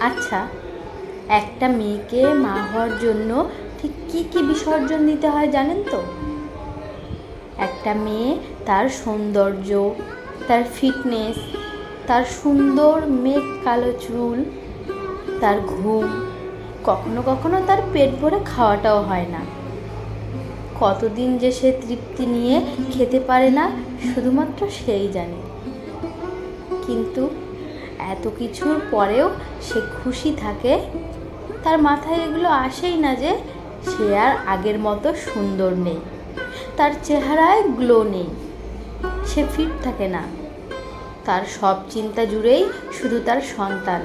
আচ্ছা একটা মেয়েকে মা হওয়ার জন্য ঠিক কী কী বিসর্জন দিতে হয় জানেন তো? একটা মেয়ে তার সৌন্দর্য, তার ফিটনেস তার সুন্দর মেঘ কালো চুল, তার ঘুম, কখনো কখনো তার পেট ভরে খাওয়াটাও হয় না। কতদিন যে সে তৃপ্তি নিয়ে খেতে পারে না, শুধুমাত্র সেই জানে। কিন্তু এত কিছুর পরেও সে খুশি থাকে। তার মাথায় এগুলো আসেই না যে সে আর আগের মতো সুন্দর নেই। তার চেহারায় গ্লো নেই। সে ফিট থাকে না। তার সব চিন্তা জুড়েই শুধু তার সন্তান।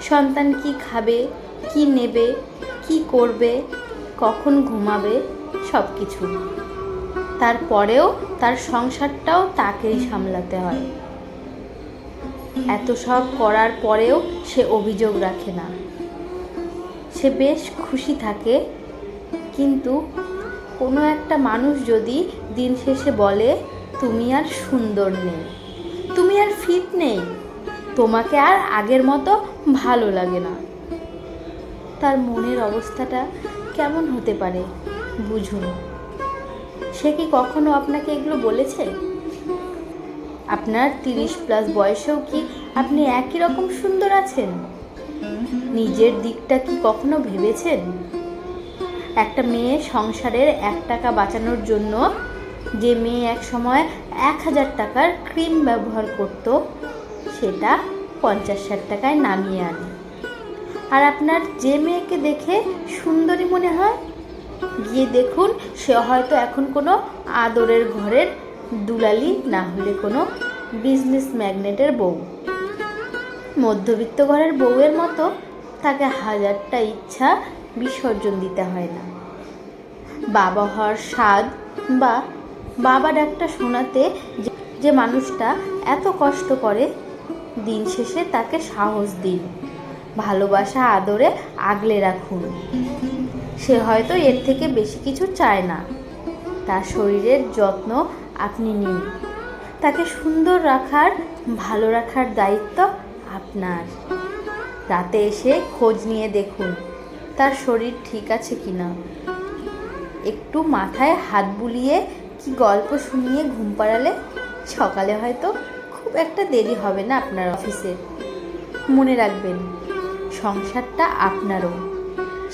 সন্তান কি খাবে, কি নেবে, কি করবে, কখন ঘুমাবে সব কিছু তারপরেও তার সংসারটাও তাকেই সামলাতে হয়। এত সব করার পরেও সে অভিযোগ রাখে না। সে বেশ খুশি থাকে, কিন্তু কোনো একটা মানুষ যদি দিন শেষে বলে, তুমি আর সুন্দর নেই, তুমি আর ফিট নেই, তোমাকে আর আগের মতো ভালো লাগে না। তার মনের অবস্থাটা কেমন হতে পারে বুঝুন। সে কি কখনো আপনাকে এগুলো বলেছে? আপনার তিরিশ প্লাস বয়সেও কি আপনি একই রকম সুন্দর আছেন? নিজের দিকটা কি কখনো ভেবেছেন? একটা মেয়ে সংসারের এক টাকা বাঁচানোর জন্য যে মেয়ে এক সময় এক হাজার টাকার ক্রিম ব্যবহার করত, সেটা পঞ্চাশ ষাট টাকায় নামিয়ে আনে। আর আপনার যে মেয়েকে দেখে সুন্দরী মনে হয়? গিয়ে দেখুন, সে হয়তো এখন কোনো আদরের ঘরের দুলালি না হলে কোনো বিজনেস ম্যাগনেটের বউ। মধ্যবিত্ত ঘরের বউয়ের মতো তাকে হাজারটা ইচ্ছা বিসর্জন দিতে হয় না। বাবা হওয়ার স্বাদ বা বাবা ডাকটা শোনাতে যে মানুষটা এত কষ্ট করে দিন শেষে তাকে সাহস দিন, ভালোবাসা, আদরে আগলে রাখুন। সে হয়তো এর থেকে বেশি কিছু চায় না। তার শরীরের যত্ন আপনি নিন। তাকে সুন্দর রাখার, ভালো রাখার দায়িত্ব আপনার। রাতে এসে খোঁজ নিয়ে দেখুন, তার শরীর ঠিক আছে কি না একটু মাথায় হাত বুলিয়ে কি গল্প শুনিয়ে ঘুম পাড়ালে, সকালে হয়তো খুব একটা দেরি হবে না আপনার অফিসে। মনে রাখবেন, সংসারটা আপনারও।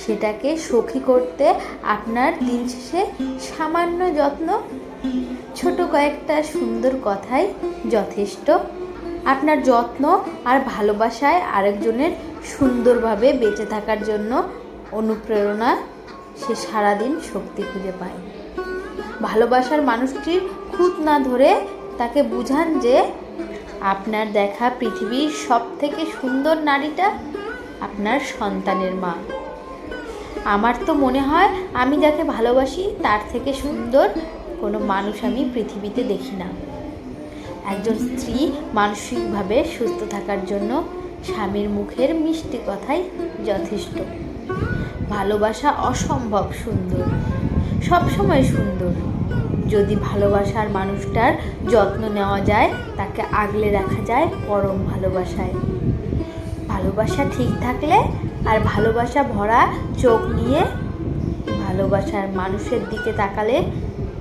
সেটাকে সখী করতে আপনার দিন শেষে সামান্য যত্ন ছোট কয়েকটা সুন্দর কথাই যথেষ্ট। আপনার যত্ন আর ভালোবাসায় আরেকজনের সুন্দরভাবে বেঁচে থাকার জন্য অনুপ্রেরণা সে সারাদিন শক্তি খুঁজে পায়। ভালোবাসার মানুষটির খুঁত না ধরে তাকে বুঝান যে আপনার দেখা পৃথিবীর সব থেকে সুন্দর নারীটা আপনার সন্তানের মা। আমার তো মনে হয় আমি যাকে ভালোবাসি তার থেকে সুন্দর কোনো মানুষ আমি পৃথিবীতে দেখি না। একজন স্ত্রী মানসিকভাবে সুস্থ থাকার জন্য স্বামীর মুখের মিষ্টি কথাই যথেষ্ট। ভালোবাসা অসম্ভব সুন্দর, সবসময় সুন্দর। যদি ভালোবাসার মানুষটার যত্ন নেওয়া যায়, তাকে আগলে রাখা যায় পরম ভালোবাসায়। ভালোবাসা ঠিক থাকলে আর ভালোবাসা ভরা চোখ নিয়ে ভালোবাসার মানুষের দিকে তাকালে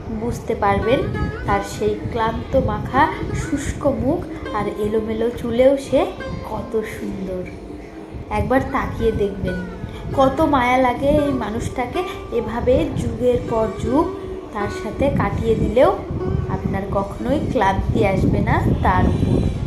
বুঝতে পারবেন। তার সেই ক্লান্ত মাখা, শুষ্ক মুখ আর এলোমেলো চুলেও সে কত সুন্দর। একবার তাকিয়ে দেখবেন। কত মায়া লাগে এই মানুষটাকে এভাবে যুগের পর যুগ তার সাথে কাটিয়ে দিলেও আপনার কখনোই ক্লান্তি আসবে না তার উপর।